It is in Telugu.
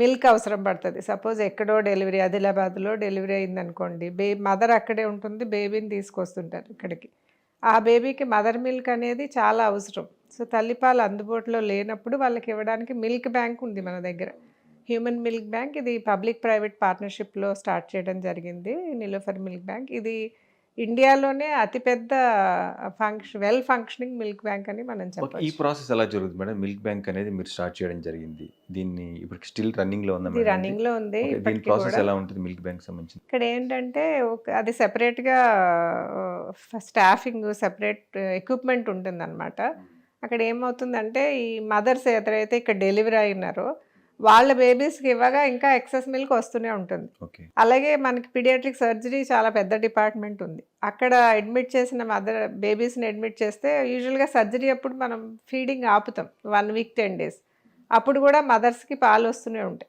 మిల్క్ అవసరం పడుతుంది. సపోజ్ ఎక్కడో డెలివరీ ఆదిలాబాద్లో డెలివరీ అయిందనుకోండి బే మదర్ అక్కడే ఉంటుంది బేబీని తీసుకొస్తుంటారు ఇక్కడికి. ఆ బేబీకి మదర్ మిల్క్ అనేది చాలా అవసరం. సో తల్లిపాలు అందుబాటులో లేనప్పుడు వాళ్ళకి ఇవ్వడానికి మిల్క్ బ్యాంక్ ఉంది మన దగ్గర. హ్యూమన్ మిల్క్ బ్యాంక్ ఇది పబ్లిక్ ప్రైవేట్ పార్ట్నర్షిప్లో స్టార్ట్ చేయడం జరిగింది నిలోఫర్ మిల్క్ బ్యాంక్. ఇది ఇండియాలోనే అతిపెద్ద function well functioning milk bank అని మనం ఓకే, ఈ ప్రాసెస్ ఎలా జరుగుతుంది మేడం? మిల్క్ బ్యాంక్ అనేది మీరు స్టార్ట్ చేయడం జరిగింది. దీన్ని ఇప్పుడు స్టిల్ రన్నింగ్లో ఉందా రన్నింగ్లో ఉంది దీని ప్రాసెస్ ఎలా ఉంటుంది మిల్క్ బ్యాంక్ సంబంధించి? ఇక్కడ ఏంటంటే ఒక అది సెపరేట్గా స్టాఫింగ్ సెపరేట్ ఎక్విప్మెంట్ ఉంటుందన్నమాట. అక్కడ ఏమవుతుందంటే ఈ మదర్స్ ఎవరైతే ఇక్కడ డెలివరీ అయినారో వాళ్ళ బేబీస్కి ఇవ్వగా ఇంకా ఎక్సెస్ మిల్క్ వస్తూనే ఉంటుంది. అలాగే మనకి పీడియాట్రిక్ సర్జరీ చాలా పెద్ద డిపార్ట్మెంట్ ఉంది. అక్కడ అడ్మిట్ చేసిన మదర్ బేబీస్ని అడ్మిట్ చేస్తే యూజువల్గా సర్జరీ అప్పుడు మనం ఫీడింగ్ ఆపుతాం. వన్ వీక్ టెన్ డేస్ అప్పుడు కూడా మదర్స్కి పాలు వస్తూనే ఉంటాయి.